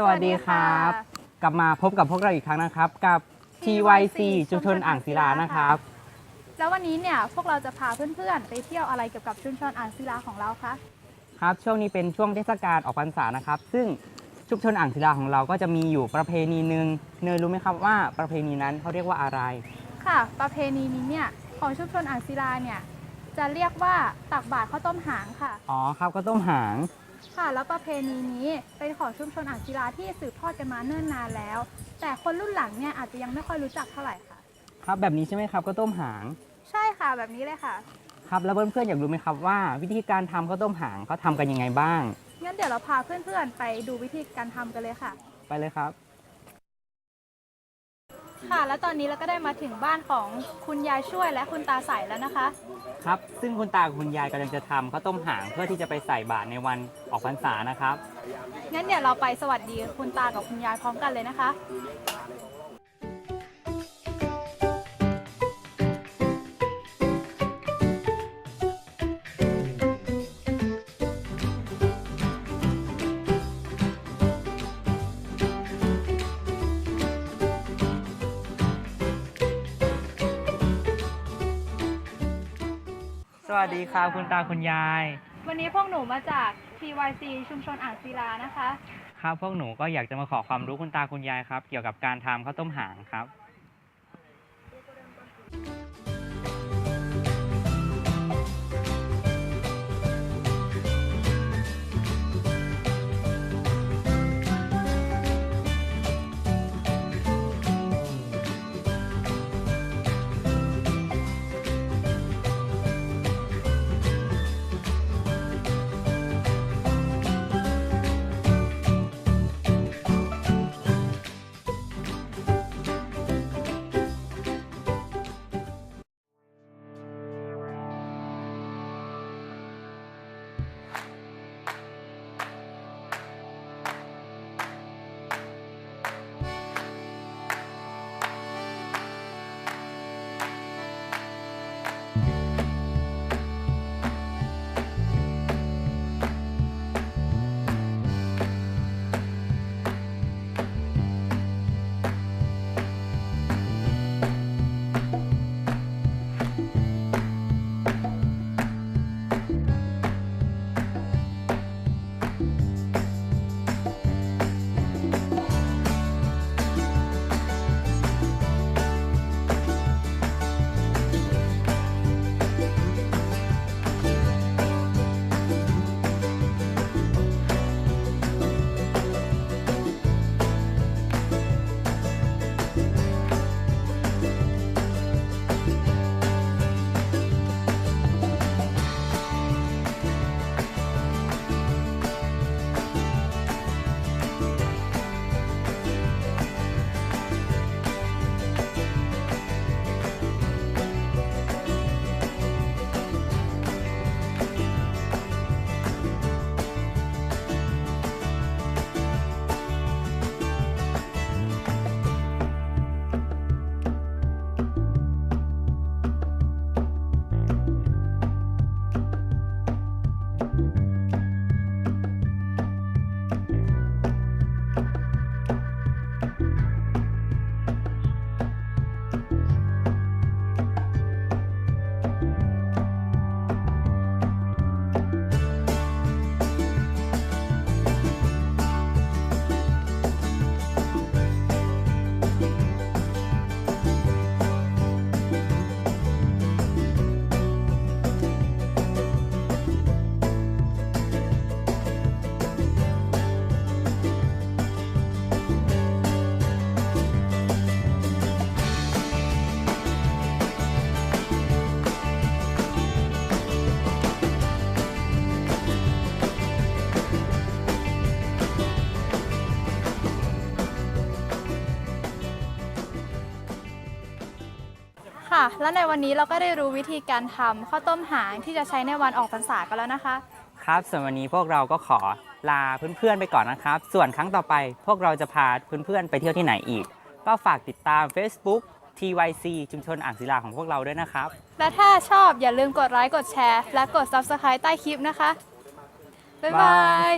สวัสดีครับ กลับมาพบกับพวกเราอีกครั้งนะครับ กับ TYC ชุมชนอ่างศิลานะครับ แล้ววันนี้เนี่ยพวกเราจะพาเพื่อนๆ ไปเที่ยวอะไรเกี่ยวกับชุมชนอ่างศิลาของเราคะครับช่วงนี้เป็นช่วงเทศกาลออกพรรษานะครับ ซึ่งชุมชนอ่างศิลาของเราก็จะมีอยู่ประเพณีหนึ่งเนยรู้ไหมครับว่าประเพณีนั้นเขาเรียกว่าอะไร ค่ะ ประเพณีนี้เนี่ยของชุมชนอ่างศิลาเนี่ยจะเรียกว่าตักบาตรข้าวต้มหางค่ะ อ๋อครับก็ต้มหาง ค่ะ แล้วประเพณีนี้เป็นของชุมชนอ่างศิลาที่สืบทอดกันมาเนิ่นนานแล้ว แต่คนรุ่นหลังเนี่ยอาจจะยังไม่ค่อยรู้จักเท่าไหร่ค่ะ ครับแบบนี้ใช่ไหมครับก็ต้มหาง ใช่ค่ะแบบนี้เลยค่ะ ครับแล้วเพื่อนๆอยากรู้ไหมครับว่า วิธีการทำข้าวต้มหางเขาทำกันยังไงบ้าง งั้นเดี๋ยวเราพาเพื่อนๆไปดูวิธีการทำกันเลยค่ะ ไปเลยครับ ค่ะ แล้วตอนนี้เราก็ได้มาถึงบ้านของคุณยายช่วยและคุณตาใสแล้วนะคะ ครับ ซึ่งคุณตากับคุณยายกำลังจะทำข้าวต้มหางเพื่อที่จะไปใส่บาตรในวันออกพรรษานะครับ งั้นเดี๋ยวเราไปสวัสดีคุณตากับคุณยายพร้อมกันเลยนะคะ สวัสดีครับคุณตาคุณยาย วันนี้พวกหนูมาจาก TYC ชุมชนอ่างศิลานะคะ ครับพวกหนูก็อยากจะมาขอความรู้คุณตาคุณยายครับ เกี่ยวกับการทำข้าวต้มหางครับ ค่ะ และในวันนี้เราก็ได้รู้วิธีการทำข้าวต้มหางที่จะใช้ในวันออกพรรษากันแล้วนะคะ ครับส่วนวันนี้พวกเราก็ขอลาเพื่อนๆไปก่อนนะครับ ส่วนครั้งต่อไปพวกเราจะพาเพื่อนๆไปเที่ยวที่ไหนอีก ก็ฝากติดตาม Facebook TYC ชุมชนอ่างศิลาของพวกเราด้วยนะครับ และถ้าชอบอย่าลืมกดไลค์กดแชร์ และกด Subscribe ใต้คลิปนะคะ บ๊ายบาบาย ย